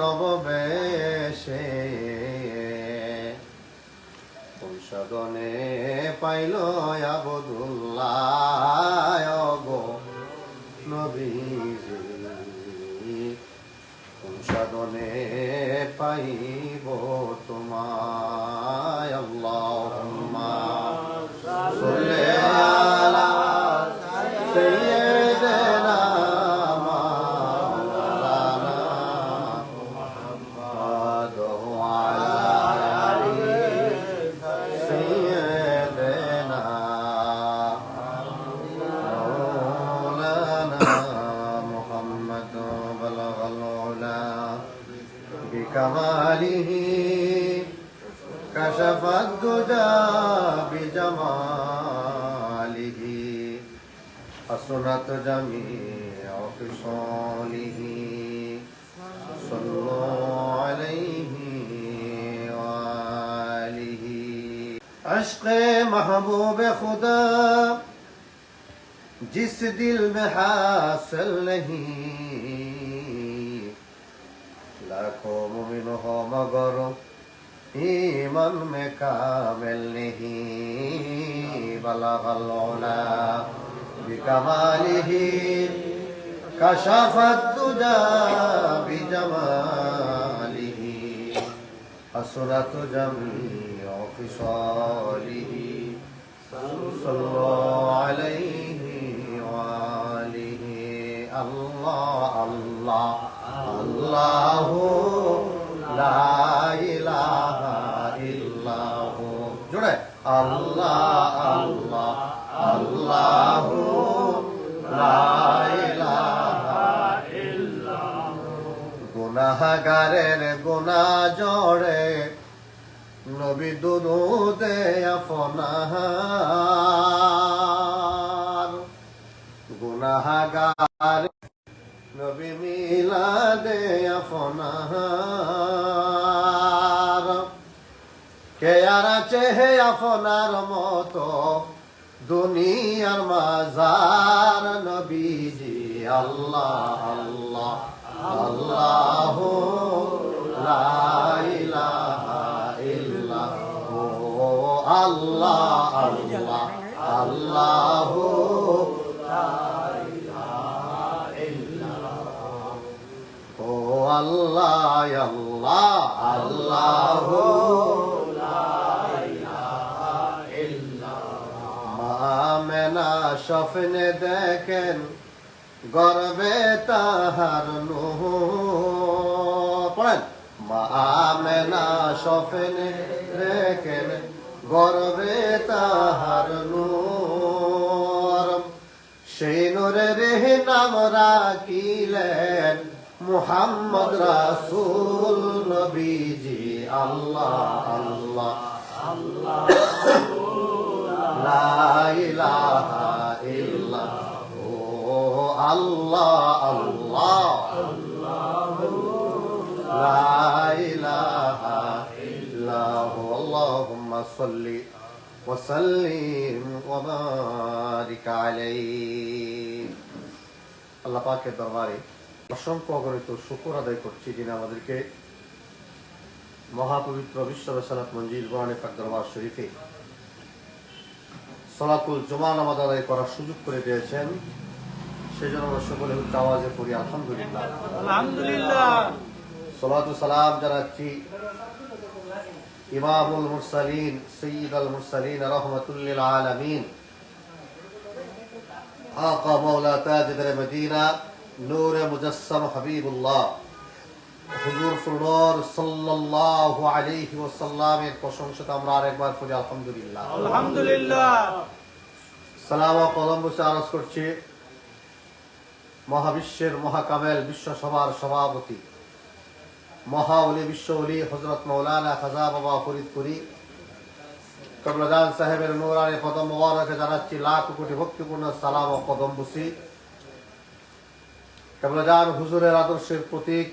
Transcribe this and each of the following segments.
মানব সদনে পাইল আবদুল্লাহ গো নবীজি। কোন পাইব তোমায় عشق محبوب خدا جس دل میں حاصل نہیں لاکھوں ممن ہو مگر ایمن میں کامل نہیں بلا بلونا بكماله كشف الدجى بجماله حسرة جميع خصاله صلى الله عليه وآله الله الله الله لا إله إلا هو جڑے আল্লাহ গুনা জড়ে নবী দুদে আফনাহার গুনাহাগার নবী মিলা দেয়া আফনাহার কে আর আছে হে মতো? দুনিয়ার মাজার নবীজি, আল্লাহ আল্লাহ আল্লাহ আল্লাহ আল্লাহ আল্লাহ ও আল্লাহ আল্লাহ আল্লাহ স্বপ্নে দেখেন গর্বে তাহার নুহ পড়েন। মামেনা স্বপ্নে দেখেন গর্বে তাহার নূর। সেই নূরের নাম রাখিলেন মুহাম্মদ রাসূল নবীজি। আল্লাহ আল্লাহ। লা ইলাহা আল্লাহ আল্লাহ লা ইলাহা ইল্লাহু আল্লাহুম্মা সাল্লি وسلم وبارك عليه আল্লাহ পাকের দরবারে অসংখ্য অগণিত শুকর আদায় করছি যিনি আমাদেরকে মহাপবিত্র বিশ্ব সালাত মঞ্জিল কোরআনে পাক দরবার শরীফে সলাতুল জমা নামাজ আদায় করার সুযোগ করে দিয়েছেন। সেই জন্য আমরা সকলে আওয়াজে পড়ি আলহামদুলিল্লাহ। আলহামদুলিল্লাহ। সলাতু সালাম জানাচ্ছি ইমামুল মুরসালিন সৈয়দ আল মুরসালিন রহমতুল্লিল আলামিন। তাজদের মদিনা নূর মুজাসসাম হাবিবুল্লাহ। হুজুর ফুলর সাল্লাল্লাহু আলাইহি ওয়াসাল্লামের প্রশংসা তো আমরা আরেকবার করি আলহামদুলিল্লাহ। আলহামদুলিল্লাহ। সালাম ও কলম আরজ করছি মহাবিশ্বের মহাকামেল বিশ্ব সভার সভাপতি মহা অলি বিশ্ব অলি হজরত মৌলানা খাজা বাবা ফরিদপুরি কবলজান সাহেবের নোরানি কদম মোবারকে জানাচ্ছি লাখ কোটি ভক্তিপূর্ণ সালাম ও কদম বুসি। কবলজান হুজুরের আদর্শের প্রতীক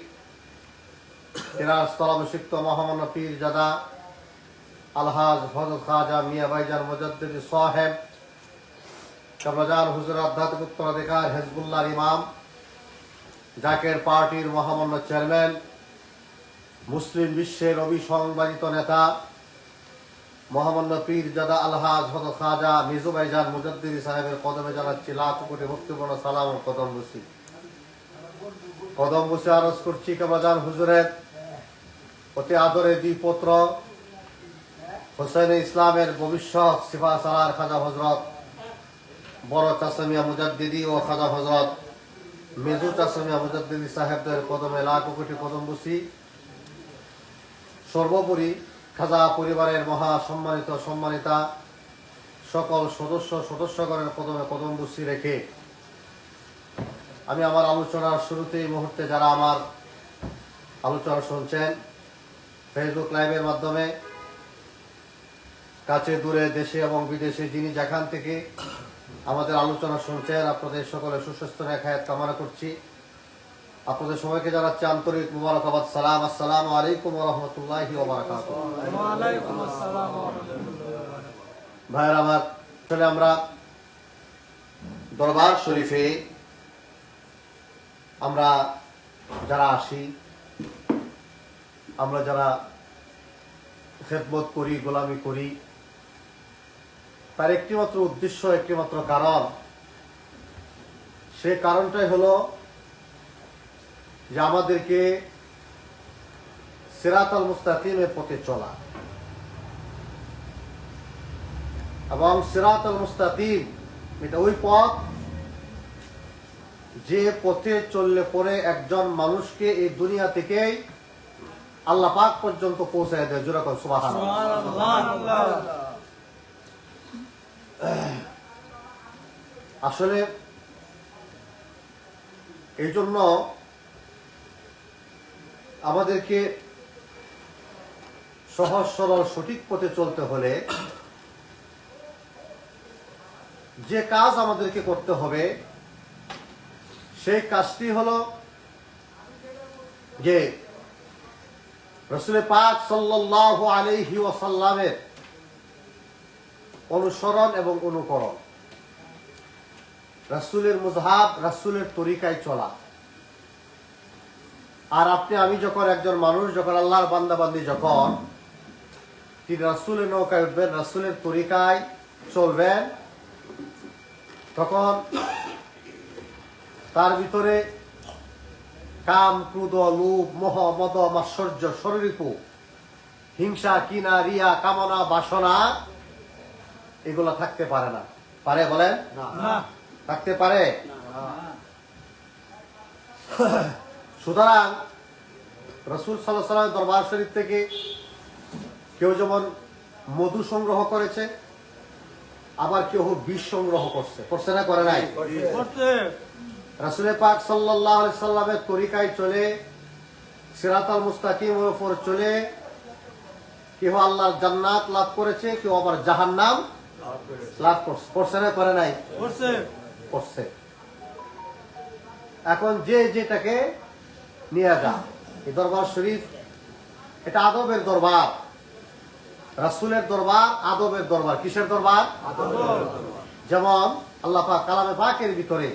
তিনার স্থলাভিষিক্ত মহামান্য পীর জাদা আলহাজ হজরত খাজা মিয়া ভাইজান মুজাদ্দিদি সাহেব কবলজান হুজুর আধ্যাত্মিক উত্তরাধিকার হেজবুল্লাহ ইমাম, জাকের পার্টির মহামান্য চেয়ারম্যান, মুসলিম বিশ্বের অবিসংবাদিত নেতা, মহামান্য পীর জাদা আলহাজ হত খাজা মিজু ভাইজান মুজদ্দিদি সাহেবের কদমে জানাচ্ছি লাখ কোটি ভক্তিপূর্ণ সালাম কদম বসি কদম বসে আরজ করছি কেবাজান হুজুরের অতি আদরে দুই পুত্র হোসেন ইসলামের ভবিষ্যৎ সিফা সালার খাজা হজরত বড় চাষমিয়া মুজাদ্দিদি ও খাজা হজরত মেজু চাষমিয়া মুজাদ্দিদি সাহেবদের কদমে লাখ কোটি কদম বসি সর্বোপরি খাজা পরিবারের মহা সম্মানিত সম্মানিতা সকল সদস্য সদস্যগণের কদমে কদম বসি রেখে আমি আমার আলোচনার শুরুতেই মুহূর্তে যারা আমার আলোচনা শুনছেন ফেসবুক লাইভের মাধ্যমে কাছে দূরে দেশে এবং বিদেশে যিনি যেখান থেকে আমাদের আলোচনা শুনছেন আপনাদের সকলে সুস্বাস্থ্য রেখায় কামনা করছি। আপনাদের সবাইকে জানাচ্ছি আন্তরিক মুবারকাবাদ সালাম। আসসালামু আলাইকুম রহমতুল্লাহি ভাইয়ের আমার আসলে আমরা দরবার শরীফে আমরা যারা আসি আমরা যারা খেদমত করি, গোলামি করি, তার একটিমাত্র উদ্দেশ্য, একটিমাত্র কারণ। সে কারণটাই হলো যে আমাদেরকে সিরাত আল মুস্তাকিমের পথে চলা। এবং সিরাত আল মুস্তাকিম, এটা ওই পথ যে পথে চললে পরে একজন মানুষকে এই দুনিয়া থেকেই আল্লাহ পাক পর্যন্ত পৌঁছায় দেয় জোরাকন সুবাহ আসলে এই জন্য আমাদেরকে সহজ সরল সঠিক পথে চলতে হলে যে কাজ আমাদেরকে করতে হবে, সেই কাজটি হলো যে রসুল পাক সাল্লাল্লাহু আলাইহি ওয়াসাল্লামের অনুসরণ এবং অনুকরণ। রাসুলের মুজহাব, রাসুলের তরিকায় চলা। আর আপনি, আমি যখন একজন মানুষ, যখন আল্লাহর বান্দাবান্দি যখন, তিনি রাসুলের নৌকায় উঠবেন, রাসুলের তরিকায় চলবেন, তখন তার ভিতরে কাম ক্রুদ লোভ মোহ মদ মাশ্চর্য শরীরপু হিংসা কিনা রিয়া কামনা বাসনা এগুলো থাকতে পারে না। পারে বলেন? থাকতে পারে? সুতরাং রসুল সাল্লাহ সাল্লাম দরবার শরীফ থেকে কেউ যেমন মধু সংগ্রহ করেছে আবার কেউ বিষ সংগ্রহ করছে। করছে না করে নাই? রাসুলের পাক সাল্লাহ সাল্লামের তরিকায় চলে সিরাতাল মুস্তাকিমের উপর চলে কেউ আল্লাহর জান্নাত লাভ করেছে কেউ আবার জাহান্নাম লাভ করছে না করে নাই? করছে। এখন যে যেটাকে নিয়ে যা এই দরবার শরীফ এটা আদবের দরবার। রাসুলের দরবার আদবের দরবার। কিসের দরবার। যেমন আল্লাহ পাক কালামে পাকের ভিতরে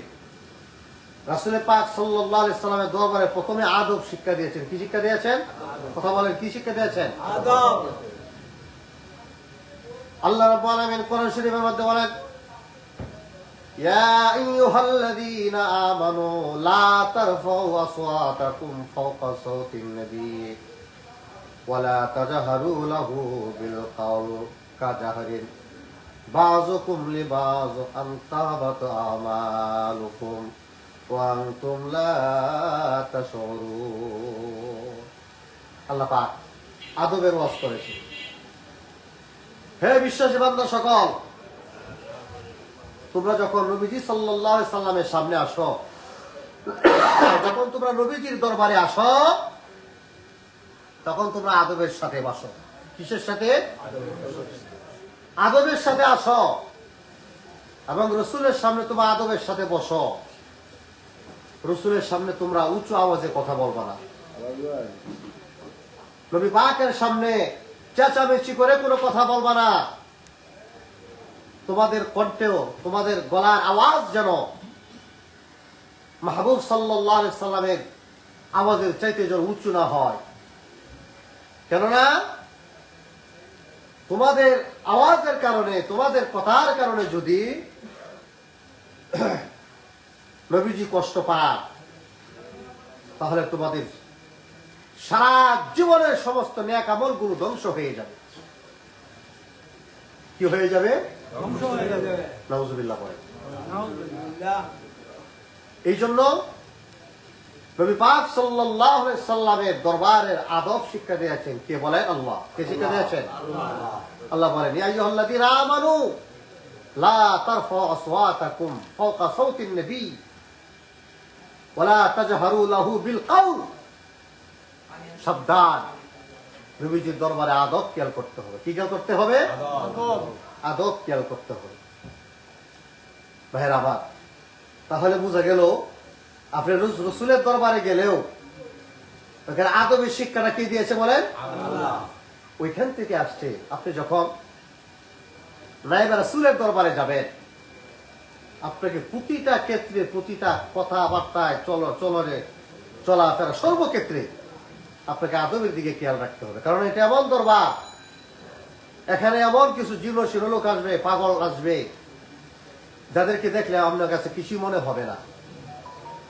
রাসুলের পাক সাল্লাহ সাল্লামের দরবারে প্রথমে আদব শিক্ষা দিয়েছেন কি শিক্ষা দিয়েছেন কথা বলেন কি শিক্ষা দিয়েছেন আদব আল্লাহ রাব্বুল আলামিন কোরআন শরীফের মধ্যে বলেন يا أيها الذين آمنوا لا ترفعوا أصواتكم فوق صوت النبي ولا تجهروا له بالقول كجهر بعضكم لبعض أن تهبط أعمالكم وأنتم لا تشعرون আল্লাহ পাক আদবের ওয়াজ করেছে হে বিশ্বাসী বান্দা সকল তোমরা যখন নবীজি সাল্লাহ সাল্লামের সামনে আসো যখন তোমরা নবীজির দরবারে আসো তখন তোমরা আদবের সাথে বসো কিসের সাথে আদবের সাথে আসো এবং রসুলের সামনে তোমরা আদবের সাথে বসো রসুলের সামনে তোমরা উঁচু আওয়াজে কথা বলবা না। নবী পাকের সামনে চেঁচামেচি করে কোনো কথা বলবা না। তোমাদের কণ্ঠেও, তোমাদের গলার আওয়াজ যেন মাহবুব সাল্লাহ সাল্লামের আওয়াজের চাইতে যেন উঁচু না হয়। কেননা, তোমাদের আওয়াজের কারণে, তোমাদের কথার কারণে যদি নবীজি কষ্ট পান। তাহলে তোমাদের সারা জীবনের সমস্ত ন্যাক আমলগুলো ধ্বংস হয়ে যাবে। কি হয়ে যাবে? হয়ে এই জন্য নবী পাক সাল্লাল্লাহু সাল্লামের দরবারের আদব শিক্ষা দিয়েছেন। কে বলেন? আল্লাহ। কে শিক্ষা দিয়েছেন? আল্লাহ বলেন ইয়া আইয়ুহাল্লাযীনা আমানু লা তারফাউ আসওয়াতাকুম ফাওকা সাওতিন নবী। ওয়ালা তাজহারু লাহু বিল কাউল। সাবধান। নবীজির দরবারে আদব খেয়াল করতে হবে। কি খেয়াল করতে হবে? আদব। খেয়াল করতে হবে। ভাইয়ের আবার তাহলে বোঝা গেল আপনি রসুলের দরবারে গেলেও ওখানে আদবের শিক্ষাটা কি দিয়েছে বলেন? ওইখান থেকে আসছে। আপনি যখন নাইবা রসুলের দরবারে যাবেন আপনাকে প্রতিটা ক্ষেত্রে প্রতিটা কথাবার্তায় চলো চলনে চলাফেরা সর্বক্ষেত্রে আপনাকে আদবের দিকে খেয়াল রাখতে হবে। কারণ এটা এমন দরবার এখানে এমন কিছু জীর্ণ লোক আসবে পাগল আসবে যাদেরকে দেখলে আপনার কাছে কিছুই মনে হবে না।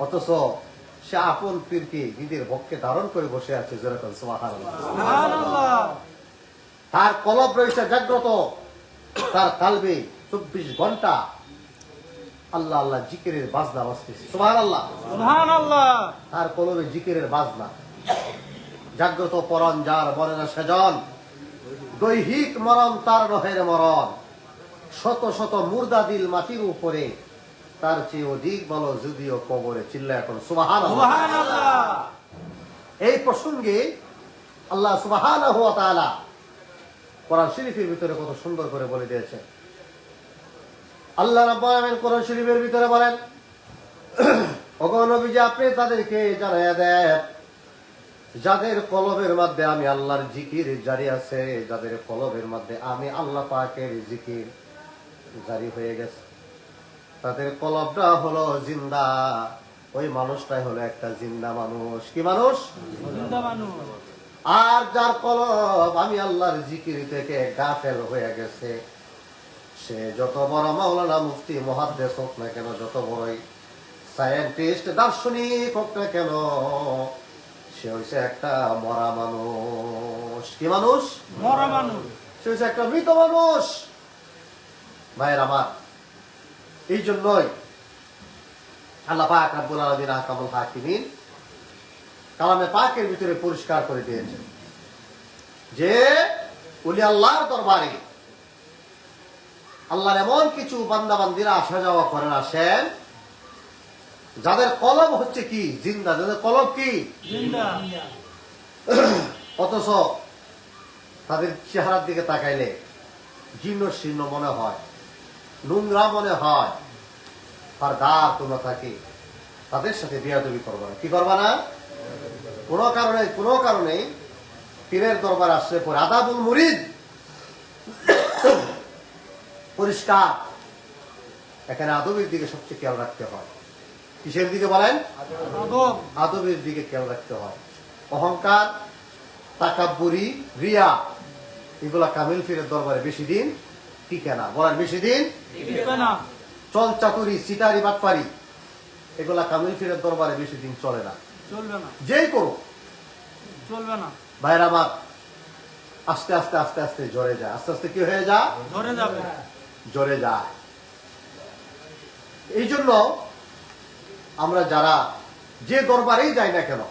অথচ সে আপন পীরকে নিজের ভক্কে ধারণ করে বসে আছে যেরকম তার কলব রয়েছে জাগ্রত তার কালবে চব্বিশ ঘণ্টা আল্লাহ আল্লাহ জিকিরের বাজনা বাজতেছে সুবাহ আল্লাহ সুবহানাল্লাহ। তার কলবে জিকিরের বাজনা। জাগ্রত পরন যার মরে না সেজন দৈহিক মরণ তার রহের মরণ। শত শত মুর্দা দিল মাটির উপরে। তার চেয়ে অধিক বলো যদিও কবরে চিল্লা এখন। সুবাহান এই প্রসঙ্গে আল্লাহ সুবাহান হুয়া তাআলা কোরআন শরীফের ভিতরে কত সুন্দর করে বলে দিয়েছে আল্লাহ রাব্বুল আলামিন কোরআন শরীফের ভিতরে বলেন ওগো নবীজি আপনি তাদেরকে জানাইয়া দেন যাদের কলবের মধ্যে আমি আল্লাহর জিকির জারি আছে যাদের কলবের মধ্যে আমি আল্লাহ পাকের জিকির জারি হয়ে গেছে। তাদের কলবটা হলো জিন্দা ওই মানুষটাই হলো একটা জিন্দা মানুষ। কি মানুষ? মানুষ। আর যার কলব আমি আল্লাহর জিকির থেকে গাফেল হয়ে গেছে সে যত বড় মাওলানা মুফতি মহাদ্দেশ হোক না কেন যত বড়ই সায়েন্টিস্ট দার্শনিক হোক না কেন সে হয়েছে একটা মরা মানুষ। কি মানুষ? মরা মানুষ। সে হচ্ছে একটা মৃত মানুষ। ভাইয়ের আমার এই জন্যই আল্লাহ পাক রাব্বুল আলামিন আহকামুল হাকিমিন কালামে পাকের ভিতরে পরিষ্কার করে দিয়েছেন যে উলি আল্লাহর দরবারে আল্লাহর এমন কিছু বান্দাবান্দিরা আসা যাওয়া করেন আসেন যাদের কলম হচ্ছে কি? জিন্দা। যাদের কলম কি? অথচ তাদের চেহারার দিকে তাকাইলে জীর্ণ শীর্ণ মনে হয় নোংরা মনে হয় আর গা তোমরা থাকে তাদের সাথে বিয়াদবি করবা না। কি করবা না? কোনো কারণে কোনো কারণে পীরের দরবার আসলে পরে আদাবুল মুরিদ পরিষ্কার। এখানে আদবের দিকে সবচেয়ে খেয়াল রাখতে হয়। কিসের দিকে বলেন? আদবের দিকে খেয়াল রাখতে হয়। অহংকার তাকাব্বুরি রিয়া এগুলা কামিল ফিরের দরবারে বেশি দিন টিকে না। বলেন বেশি দিন চল চাতুরি সিটারি বাটপারি এগুলা কামিল ফিরের দরবারে বেশি দিন চলে না। চলবে না। যেই করো চলবে না। ভাইরা আমার আস্তে আস্তে আস্তে আস্তে জ্বরে যায়। আস্তে আস্তে কি হয়ে যা ধরে যাবে। জ্বরে যায়। এই জন্য আমরা যারা যে দরবারেই যাই না কেন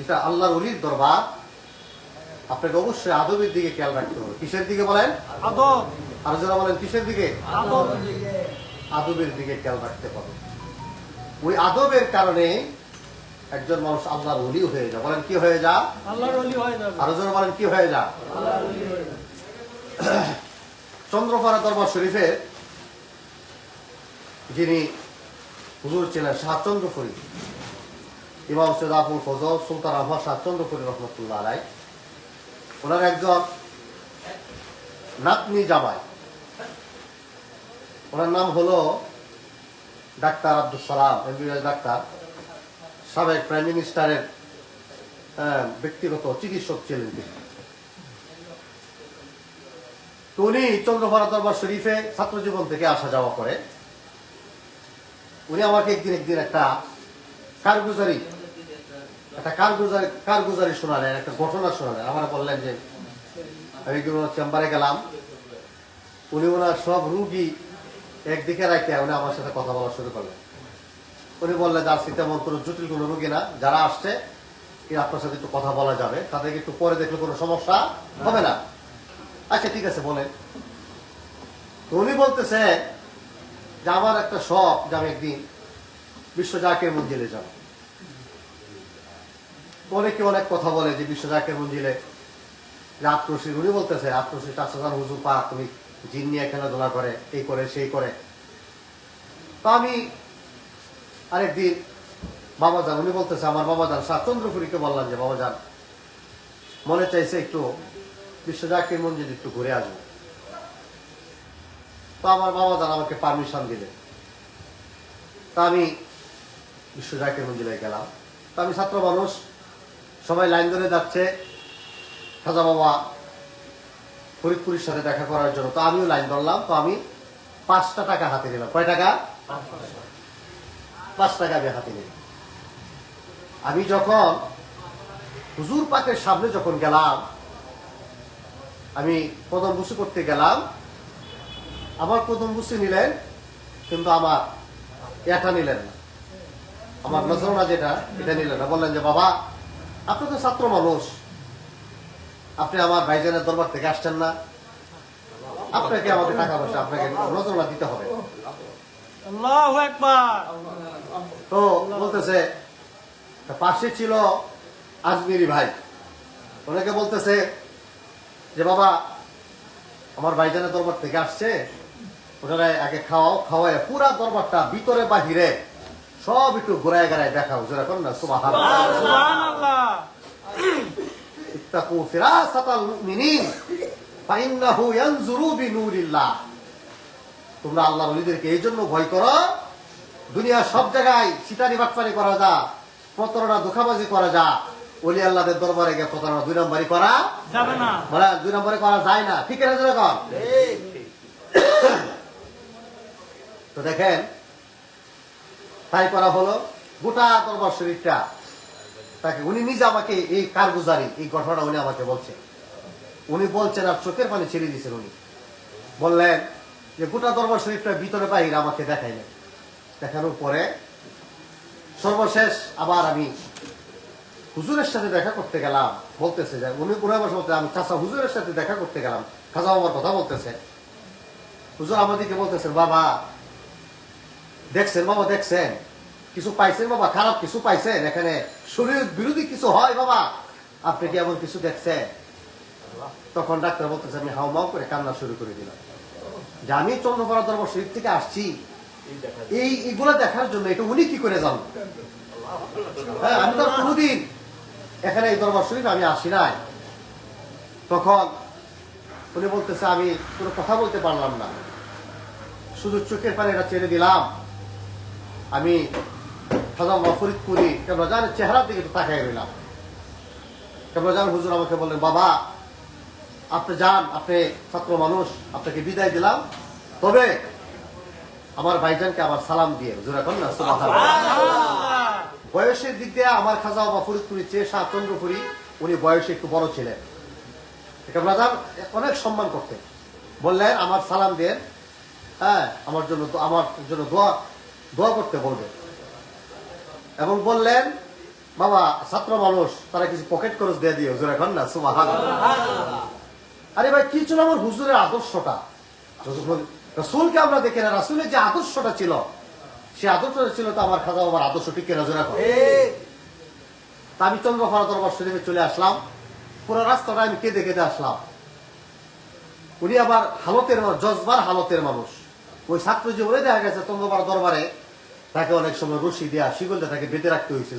এটা আল্লাহর অলির দরবার আপনাকে অবশ্যই আদবের দিকে খেয়াল রাখতে হবে। কিসের দিকে বলেন? আদব। আর যারা বলেন কিসের দিকে? আদবের দিকে খেয়াল রাখতে হবে। ওই আদবের কারণে একজন মানুষ আল্লাহর অলি হয়ে যায়। বলেন কি হয়ে যা আল্লাহর ওলি হয়ে যাবে। আরও যারা বলেন কি হয়ে যা আল্লাহর ওলি হয়ে চন্দ্রপাড়া দরবার শরীফের যিনি হুজুর ছিলেন শাহচন্দ্রপুরী ইমাম সৈয়দ আবুল ফজল, সুলতান আহমদ শাহচন্দ্রপুরী রহমতুল্লাহ আলাই ওনার একজন নাতনি জামাই। ওনার নাম হলো doctor Abdul Salam, MBBS doctor. সাবেক প্রাইম মিনিস্টারের ব্যক্তিগত চিকিৎসক ছিলেন তিনি। তো উনি চন্দ্রপাড়া দরবার শরীফে ছাত্র জীবন থেকে আসা যাওয়া করে। উনি আমাকে একদিন একদিন একটা কারগুজারি একটা কারগুজারি কারগুজারি শোনালেন, একটা ঘটনা শোনালেন। আমার বললেন যে, আমি ওনার চেম্বারে গেলাম? উনি ওনার সব রুগী একদিকে রাখতে উনি আমার সাথে কথা বলা শুরু করলেন। উনি বললেন যার তেমন কোনো জটিল কোনো রুগী না, যারা আসছে আপনার সাথে একটু কথা বলা যাবে। তাদেরকে একটু পরে দেখলে কোনো সমস্যা হবে না। আচ্ছা ঠিক আছে, বলেন। উনি বলতেছে যে আমার একটা শখ যে আমি একদিন বিশ্ব জাকের মঞ্জিলে যাব। অনেকে অনেক কথা বলে যে বিশ্ব জাকের মঞ্জিলে আত্মশ্রী উনি বলতেছে আত্মশ্রী চাষাজান হুজুর পা তুমি জিন নিয়ে খেলাধুলা করে, এই করে, সেই করে। তো আমি আরেকদিন বাবা যান, উনি বলতেছে, আমার বাবা যান চন্দ্রপুরীকে বললাম যে বাবা যান, মনে চাইছে একটু বিশ্ব জাকির মঞ্জিল একটু ঘুরে আসব। তো আমার বাবা যান আমাকে পারমিশন দিলেন। তা আমি বিশ্ব মঞ্জিলে গেলাম। তো আমি ছাত্র মানুষ, সবাই লাইন ধরে যাচ্ছে। খাজা বাবা ফরিদপুরের সাথে দেখা করার জন্য। তো আমিও লাইন ধরলাম, তো আমি পাঁচটা টাকা হাতে নিলাম। কয় টাকা? পাঁচ টাকা আমি হাতে নিলাম। আমি যখন হুজুর পাকের সামনে যখন গেলাম আমি প্রথম বুসি করতে গেলাম। আমার প্রথম বুসি নিলেন কিন্তু আমার এটা নিলেন না। আমার নজরনা যেটা এটা নিলেন না। বললেন যে বাবা আপনি তো ছাত্র মানুষ। আপনি আমার ভাইজানের দরবার থেকে আসছেন না। আপনাকে আমাদের টাকা পয়সা আপনাকে নজরনা দিতে হবে। তো বলতেছে পাশে ছিল আজমিরি ভাই। ওনাকে বলতেছে যে বাবা আমার ভাইজানের দরবার থেকে আসছে ওনারা আগে খাওয়াও খাওয়াই পুরা দরবারটা ভিতরে বাহিরে সব একটু ঘুরায় দেখা দেখাও যেরকম না সুবাহ ইত্তাকু ফিরাসাতাল মুমিনিন ফাইন্নাহু ইয়ানজুরু বিনুরিল্লাহ। তোমরা আল্লাহর ওলিদেরকে এই জন্য ভয় করো দুনিয়ার সব জায়গায় সিটারি বাটপারি করা যা প্রতারণা ধোকাবাজি করা যা ওলি আল্লাহদের দরবারে গিয়ে প্রতারণা দুই নম্বরই করা যাবে না। মানে দুই নম্বরে করা যায় না। ঠিক আছে যেরকম তো দেখেন তাই করা হলো গোটা দরবার শরীরটা তাকে উনি নিজে আমাকে এই কারগুজারি এই ঘটনা উনি আমাকে বলছেন উনি বলছেন আর চোখের পানি ছেড়ে দিয়েছেন উনি। বললেন যে গোটা দরবার শরীফটা ভিতরে বাহির আমাকে দেখাইলেন। দেখানোর পরে সর্বশেষ আবার আমি হুজুরের সাথে দেখা করতে গেলাম, বলতেছে যে, উনি পুরা বসে বলতে আমি চাষা হুজুরের সাথে দেখা করতে গেলাম খাজা বাবার কথা বলতেছে। হুজুর আমাদেরকে বলতেছেন বাবা, দেখছেন বাবা, দেখছেন? কিছু পাইছেন বাবা? খারাপ কিছু পাইছেন? এখানে শরীর বিরোধী কিছু হয় বাবা? আপনি কি এমন কিছু দেখছেন? তখন ডাক্তার বলতেছে, আমি হাউমাউ করে কান্না শুরু করে দিলাম। যে আমি চন্দ্রপাড়া দরবার শরীর থেকে আসছি। এই, এগুলো দেখার জন্য এটা উনি কি করে জানব হ্যাঁ আমি তো কোনোদিন এখানে এই দরবার শরীফ আমি আসি নাই। তখন উনি বলতেছে, আমি কোনো কথা বলতে পারলাম না। শুধু চোখের পানিটা ছেড়ে দিলাম। আমি খাজা ফরিদপুরি কেবল জানের চেহারার দিকে তাকাই রইলাম। কেবল জান হুজুর আমাকে বললেন, বাবা, আপনি যান, আপনি ছাত্র মানুষ, আপনাকে বিদায় দিলাম। তবে আমার ভাইজানকে আবার সালাম দিয়ে, হুজুর এখন না বয়সের দিক দিয়ে আমার খাজা বাবা ফরিদপুরি চেয়ে শাহ চন্দ্রপুরি উনি বয়সে একটু বড় ছিলেন। এটা রাজার অনেক সম্মান করতেন। বললেন, আমার সালাম দেন। হ্যাঁ আমার জন্য আমার জন্য দোয়া দোয়া করতে বলবেন। এবং বললেন, বাবা, ছাত্র মানুষ, তারা কিছু পকেট খরচ দিয়ে দিয়ে হুজুর এখন না সুবাহান আরে ভাই, কি ছিল আমার হুজুরের আদর্শটা? রাসুলকে আমরা দেখি না, রাসুলের যে আদর্শটা ছিল সে আদর্শটা ছিল তো আমার খাজা বাবার আদর্শ নজর রাখো। তা আমি চন্দ্রপাড়া দরবার শরীফে চলে আসলাম। পুরো রাস্তাটা আমি কেঁদে কেঁদে আসলাম। উনি আবার হালতের জজবার হালতের মানুষ। ওই ছাত্র জীবনে দেখা গেছে চন্দ্রপাড়া দরবারে তাকে অনেক সময় রশি দেয়া শিগলটা তাকে বেঁধে রাখতে হয়েছে।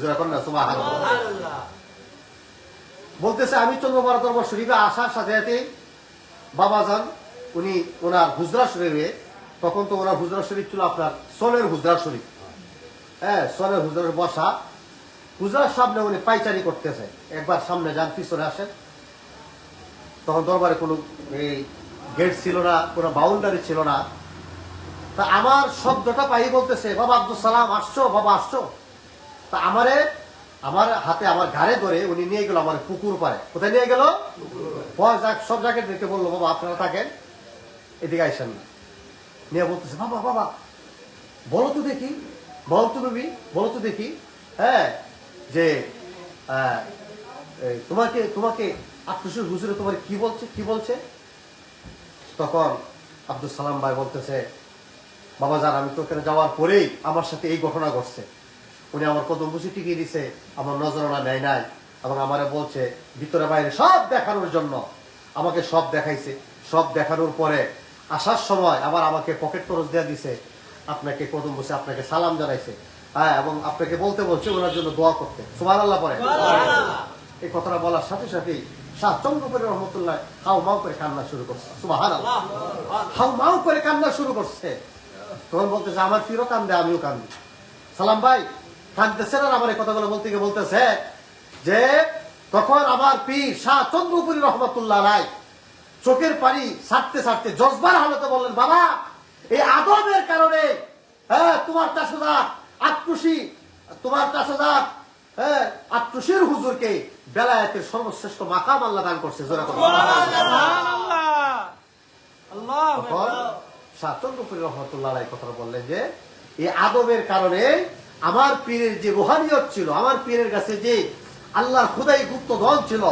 বলতেছে আমি চন্দ্রপাড়া দরবার শরীফে আসার সাথে সাথে বাবা যান উনি ওনার হুজরা শরীফে তখন তো ওনার হুজরা শরীফ ছিল আপনার সনের হুজরা শরীফ। হ্যাঁ সনের হুজরার বসা। হুজরার সামনে উনি পাইচারি করতেছে। একবার সামনে যান পিছনে আসেন। তখন দরবারে কোনো এই গেট ছিল না কোনো বাউন্ডারি ছিল না। তা আমার শব্দটা পাই বলতেছে বাবা আব্দুল সালাম আসছো? বাবা আসছো? তা আমারে আমার হাতে আমার ঘাড়ে ধরে উনি নিয়ে গেল আমার পুকুর পারে কোথায় নিয়ে গেল? সব জায়গায় দেখে বলল বাবা আপনারা থাকেন। এদিকে আইসেন না। নিয়ে বলতেছে বাবা বাবা, বলো তো দেখি, বলো তো নবী বলো তো দেখি হ্যাঁ যে তোমাকে তোমাকে আত্মসুর হুজুরে তোমার কি বলছে কি বলছে? তখন আব্দুল সালাম ভাই বলতেছে, বাবা যান আমি তো ওখানে যাওয়ার পরেই আমার সাথে এই ঘটনা ঘটছে। উনি আমার কদম বুঝি টিকিয়ে দিছে, আমার নজরানা নেয় নাই, এবং আমারে বলছে, ভিতরে বাইরে সব দেখানোর জন্য। আমাকে সব দেখাইছে। সব দেখানোর পরে আসার সময় আবার আমাকে পকেট খরচ দেওয়া দিছে। আপনাকে কদম বসে আপনাকে সালাম জানাইছে। হ্যাঁ এবং আপনাকে বলতে বলছে ওনার জন্য দোয়া করতে। সুমান আল্লাহ পরে এই কথাটা বলার সাথে সাথেই শাহ চন্দ্রপুরের রহমতুল্লাহ হাউ মাউ করে কান্না শুরু করছে। সুবাহান হাউ মাউ করে কান্না শুরু করছে। তখন বলতেছে আমার কান্দে আমিও কান্দি। সালাম ভাই কান্দতেছেন আর আমার এই কথাগুলো বলতে গিয়ে বলতেছে যে তখন আমার পীর শাহ চন্দ্রপুরী রহমতুল্লাহ রায় চোখের পানি ছাড়তে ছাড়তে জজবার হালতে বললেন বাবা এই আদবের কারণে হ্যাঁ তোমার চাষাদার আত্মসী তোমার চাষাদার হ্যাঁ আত্মসীর হুজুরকে বেলায়েতের সর্বশ্রেষ্ঠ মাকাম আল্লাহ দান করছে জোরে কথা রহমতুল্লাহ বললেন যে এই আদবের কারণে আমার পীরের যে রুহানিয়ত ছিল আমার পীরের কাছে যে আল্লাহর খুদাই গুপ্ত ধন ছিল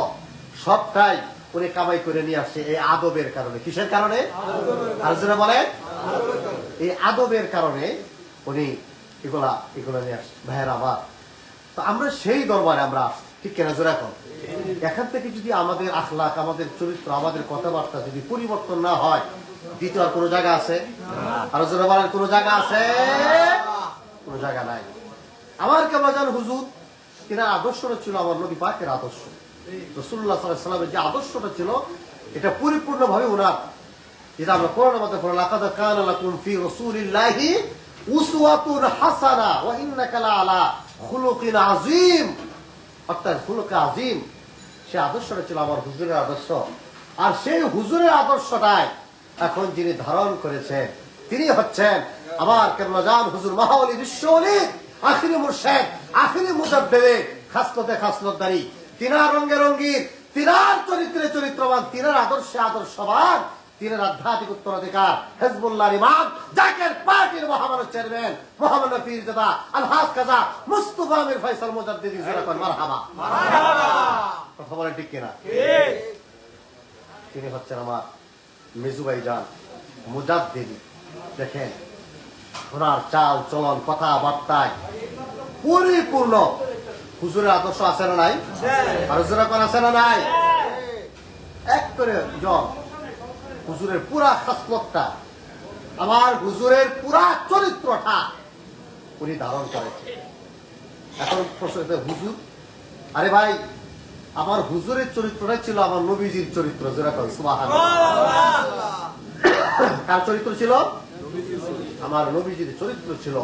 সবটাই উনি কামাই করে নিয়ে আসছে এই আদবের কারণে। কিসের কারণে? আলোচনা বলেন। এই আদবের কারণে উনি এগুলা এগুলা নিয়ে আসছে। ভাইয়ের আবার তো আমরা সেই দরবারে আমরা। ঠিক কেনা জোর এখন থেকে যদি আমাদের আখলাক, আমাদের চরিত্র, আমাদের কথাবার্তা যদি পরিবর্তন না হয়, দ্বিতীয় আর কোনো জায়গা আছে? আর জোরে বলার কোনো জায়গা আছে? কোনো জায়গা নাই। আমার কেমন জান হুজুর কিনা আদর্শটা ছিল আমার নদী পাকের আদর্শ। রসুল্লাহ সাল্লামের যে আদর্শটা ছিল, এটা পরিপূর্ণভাবে ওনার যেটা আমরা কোরআনের মধ্যে পড়লাম অর্থাৎ খুলুক আযীম, সে আদর্শটা ছিল আমার হুজুরের আদর্শ। আর সেই হুজুরের আদর্শটাই এখন যিনি ধারণ করেছেন, তিনি হচ্ছেন আমার কেমলাজান হুজুর মাহাওলি বিশ্বলি আখিরি মুর্শেদ, আখিরি মুজাদ্দেদে খাসলতে খাসলতদারি। তিনার রঙ্গে রঙ্গিন তিনার চরিত্রে চরিত্রবান তিনার আদর্শে আদর্শবান তিনের আধ্যাত্মিক উত্তরাধিকার। হেজবুল্লাহ ইমাম জাকের পার্টির মহামানব চেয়ারম্যান মোহাম্মদ পীর দাদা আলহাজ কাজা মুস্তফা আমির ফয়সাল মুজাদ্দিদি জিরাকন মারহাবা। কথা বলেন ঠিক কিনা? তিনি হচ্ছেন আমার মেজুবাই যান মুজাদ্দিদি। দেখেন ওনার চাল চলন কথাবার্তায় পরিপূর্ণ হুজুরের আদর্শ আছে না নাই? আর হুজুরের আছে না নাই? এক করে জন হুজুরের পুরা খাসলতটা। আমার হুজুরের পুরা চরিত্রটা উনি ধারণ করেছে এখন প্রশ্ন হুজুর? আরে ভাই আমার হুজুরের চরিত্রটাই ছিল আমার নবীজির চরিত্র যেরকম কার চরিত্র ছিল? আমার নবীজির চরিত্র ছিল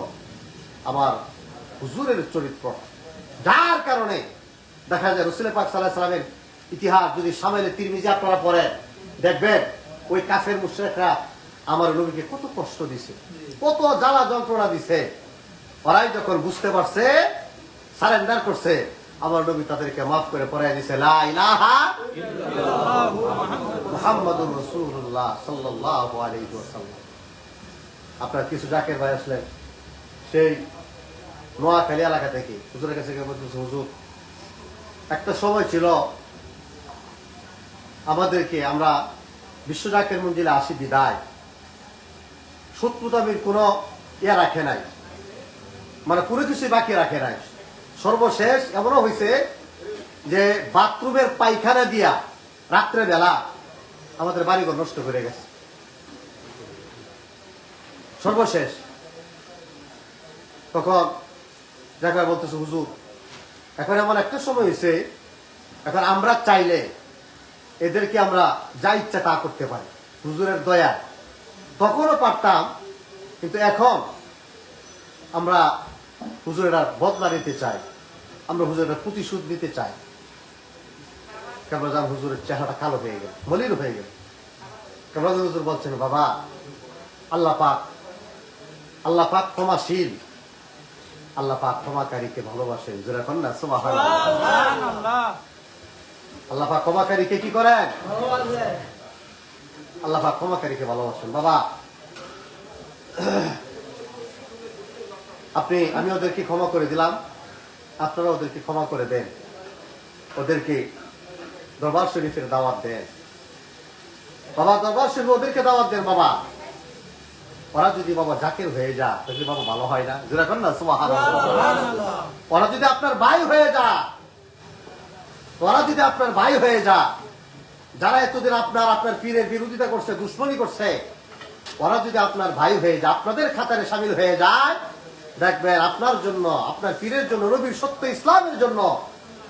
আমার হুজুরের চরিত্র। যার কারণে দেখা যায় রসুল পাক সাল্লাহ সাল্লামের ইতিহাস যদি সামেলে তিরমিজি আপনারা পড়েন, দেখবেন ওই কাফের মুশ্রেকরা আমার নবীকে কত কষ্ট দিছে, কত জ্বালা যন্ত্রণা দিছে। ওরাই যখন বুঝতে পারছে, সারেন্ডার করছে, আমার নবী তাদেরকে মাফ করে পড়াই দিছে আপনার কিছু জাকের ভাই আসলেন, সেই নোয়াখালী এলাকা থেকে, হুজুরের কাছে হুজুর, একটা সময় ছিল আমাদেরকে আমরা বিশ্ব মঞ্জিলে আসি বিদায়। শত্রুতামির কোনো ইয়া রাখে নাই মানে কোনো কিছুই বাকি রাখে নাই। সর্বশেষ এমনও হয়েছে যে বাথরুমের পায়খানা দিয়া রাত্রে বেলা আমাদের বাড়িঘর নষ্ট করে গেছে। সর্বশেষ তখন দেখা বলতেছে, হুজুর, এখন এমন একটা সময় হয়েছে এখন আমরা চাইলে এদেরকে আমরা যা ইচ্ছা তা করতে পারি। হুজুরের দয়া। তখনও পারতাম, কিন্তু এখন আমরা হুজুরের বদলা নিতে চাই। আমরা হুজুরের প্রতিশোধ নিতে চাই। কেবলাজান হুজুরের চেহারাটা কালো হয়ে গেল, মলিন হয়ে গেল। কেবলাজান হুজুর বলছেন, বাবা, আল্লাহ পাক আল্লাহ পাক ক্ষমাশীল আল্লাহ পাক ক্ষমাকারীকে ভালোবাসেন। কন্যা সুবহানাল্লাহ। সুবহানাল্লাহ। আল্লাহ পাক ক্ষমাকারীকে কি করেন? আল্লাহ পাক ক্ষমাকারীকে ভালোবাসেন। বাবা আপনি আমি ওদেরকে ক্ষমা করে দিলাম। আপনারা ওদেরকে ক্ষমা করে দেন। ওদেরকে দরবার শরীফের দাওয়াত দেন। বাবা দরবার শরীফ ওদেরকে দাওয়াত দেন বাবা। ওরা যদি বাবা জাকের হয়ে যা তাহলে বাবা ভালো হয় না। যেটা করেন না ওরা যদি আপনার ভাই হয়ে যা ওরা যদি আপনার ভাই হয়ে যা যারা এতদিন আপনার আপনার পীরের বিরোধিতা করছে দুশ্মনী করছে ওরা যদি আপনার ভাই হয়ে যায় আপনাদের খাতারে সামিল হয়ে যায় দেখবেন আপনার জন্য আপনার পীরের জন্য নবীর সত্য ইসলামের জন্য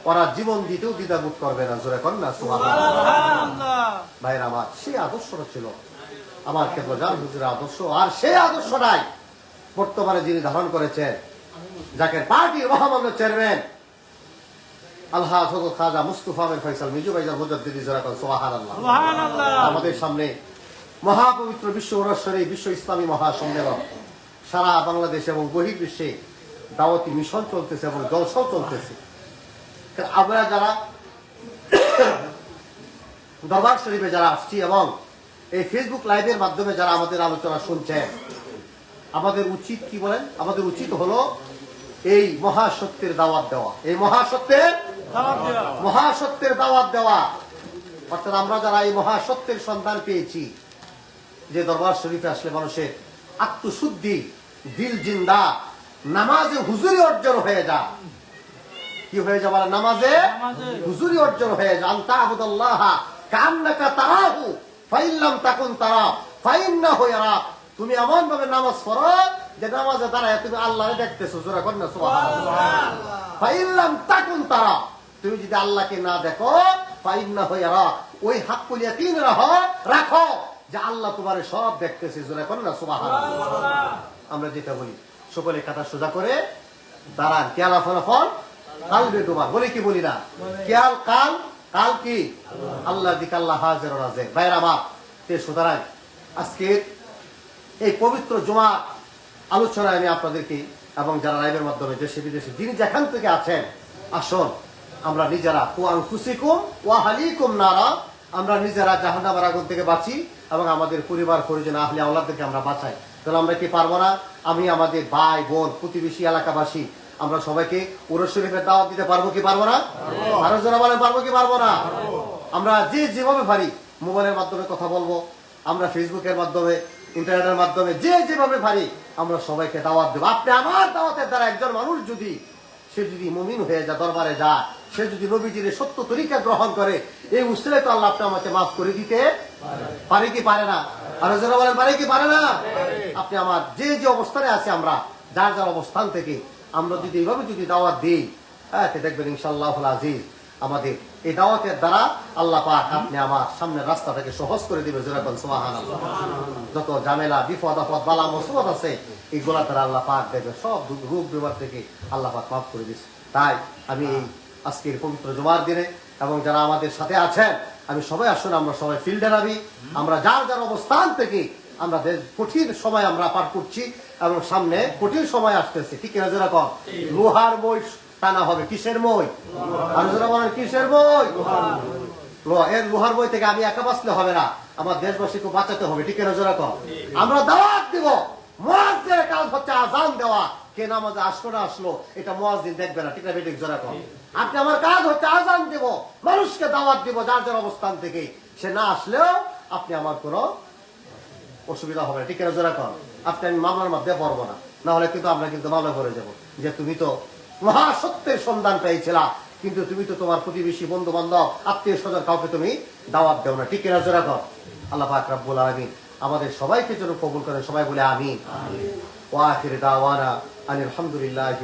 ওরা জীবন দিতেও দ্বিধাবোধ করবে না। জোরে কর না। সুবহানাল্লাহ। আমার সেই আদর্শটা ছিল। আমার কেবল জান হুজুরের আদর্শ আর সেই আদর্শটাই বর্তমানে যিনি ধারণ করেছেন যাকে পার্টি মহামান্য চেয়ারম্যান আল্লাহ হজরত খাজা মুস্তফা আমির ফয়সাল মিজু ভাইজান মুজাদ্দিদি জোরাকাল আমাদের সামনে মহাপবিত্র বিশ্ব ওরস্বরী বিশ্ব ইসলামী মহাসম্মেলন সারা বাংলাদেশ এবং বহির্বিশ্বে দাওয়াতি মিশন চলতেছে এবং জলসাও চলতেছে। আমরা যারা দরবার শরীফে যারা আসছি এবং এই ফেসবুক লাইভের মাধ্যমে যারা আমাদের আলোচনা শুনছেন আমাদের উচিত কি বলেন? আমাদের উচিত হলো এই মহাসত্যের দাওয়াত দেওয়া। এই মহাসত্যের দাওয়াত দেওয়া। মহাসত্যের দাওয়াত দেওয়া। অর্থাৎ আমরা যারা এই মহাসত্যের সন্ধান পেয়েছি যে দরবার শরীফে আসলে মানুষের আত্মশুদ্ধি দিল জিন্দা নামাজে হুজুরি অর্জন হয়ে যা। কি হয়ে যা নামাজে নামাজে। হুজুরি অর্জন হয়ে যা। আনতা কান্নাকা তারাহু। ফাইল্লাম তাকুন তারা ফাইন্না হইয়া তুমি এমন ভাবে নামাজ পড়ো যে নামাজে দাঁড়ায় তুমি আল্লাহ দেখতেছো জোরা কর না ফাইল্লাম তাকুন তারা তুমি যদি আল্লাহকে না দেখো ফাইন্না হইয়া ওই হাক্কুল ইয়াকিন রাহ রাখো যে আল্লাহ তোমার সব দেখতেছে জোরে করে না সুবহানাল্লাহ। আমরা যেটা বলি সকলে কাটা সোজা করে দাঁড়ান কেয়ালা ফলাফল কালবে তোমার বলি কি বলি না? কেয়াল কাল কাল কি? আল্লাহ দিক আল্লাহ হাজের রাজে বাইরা মা তে সুতরাং, আজকে এই পবিত্র জমা আলোচনায় আমি আপনাদেরকে এবং যারা লাইভের মাধ্যমে দেশে বিদেশে যিনি যেখান থেকে আছেন, আসুন, আমরা নিজেরা কোয়ান খুশিকুম ওয়াহালিকুম নারা, আমরা নিজেরা জাহান্নামের আগুন থেকে বাঁচি এবং আমাদের পরিবার, পরিজন, আহলে আওলাদদেরকে আমরা বাঁচাই। তাহলে আমরা কি পারব না? আমি, আমাদের ভাই, বোন, প্রতিবেশী, এলাকাবাসী আমরা সবাইকে উরস শরীফের দাওয়াত দিতে পারব কি পারব না? আরও যারা বলেন পারব কি পারব না? আমরা যে যেভাবে পারি মোবাইলের মাধ্যমে কথা বলব আমরা ফেসবুকের মাধ্যমে ইন্টারনেটের মাধ্যমে যে যেভাবে পারি আমরা সবাইকে দাওয়াত দেবো। আপনি আমার দাওয়াতের দ্বারা একজন মানুষ যদি সে যদি মুমিন হয়ে যায় দরবারে যায় সে যদি নবীজির সত্য তরিকা গ্রহণ করে এই উসলে তো আল্লাহ আপনি আমাকে মাফ করে দিতে পারে কি পারে না? আর যারা বলেন পারে কি পারে না? আপনি আমার যে যে অবস্থানে আছে আমরা যার যার অবস্থান থেকে আমরা যদি এইভাবে যদি দাওয়াত দিই হ্যাঁ দেখবেন ইনশাল্লাহ আজিজ, আমাদের এই দাওয়াতের দ্বারা আল্লাহ পাক আপনি আমার সামনের রাস্তাটাকে সহজ করে দিবে যেরকম সুবাহান যত ঝামেলা, বিপদ, আপদ, বালা, মুসিবত আছে এইগুলা তারা আল্লাহ পাক দেবে সব রোগ বিমার থেকে আল্লাহ পাক মাফ করে দিচ্ছে তাই আমি এই আজকের পবিত্র জমার দিনে এবং যারা আমাদের সাথে আছেন, আমি সবাই আসুন, আমরা সবাই ফিল্ডে নামি, আমরা যার যার অবস্থান থেকে আমরা কঠিন সময় আমরা পার করছি এবং সামনে কঠিন সময় আসতেছে, ঠিক আছে যেরকম লোহার মই টানা হবে, কিসের যারা কিসের লো- এর লোহার বই থেকে আমি একা বাঁচলে হবে না, আমার দেশবাসীকে বাঁচাতে হবে, ঠিক আছে যেরকম আমরা দাওয়াত দিব কাজ হচ্ছে আজান দেওয়া, কে নামাজে আসলো না আসলো, এটা মোয়াজ্জিন দেখবে না, ঠিক না বেটিক আপনি আমার কাজ হচ্ছে আজান দেব, মানুষকে দাওয়াত দিব, যার যার অবস্থান থেকে, সে না আসলেও আপনি আমার কোনো অসুবিধা হবে না। ঠিক আছে যেরকম আপনি আমি মামলার মধ্যে পড়ব না। না হলে কিন্তু আমরা কিন্তু মামলা করে যাব। যে তুমি তো মহাসত্যের সন্ধান পেয়েছিলা কিন্তু তুমি তো তোমার প্রতিবেশী বন্ধু বান্ধব আত্মীয় স্বজন কাউকে তুমি দাওয়াত দেও না। ঠিক কিনা যেরকম আল্লাহ পাক রাব্বুল আলামিন আমাদের সবাইকে যেন কবুল করেন। সবাই বলে আমি ওয়া আখির দাওয়ানা আনিল হামদুলিল্লাহি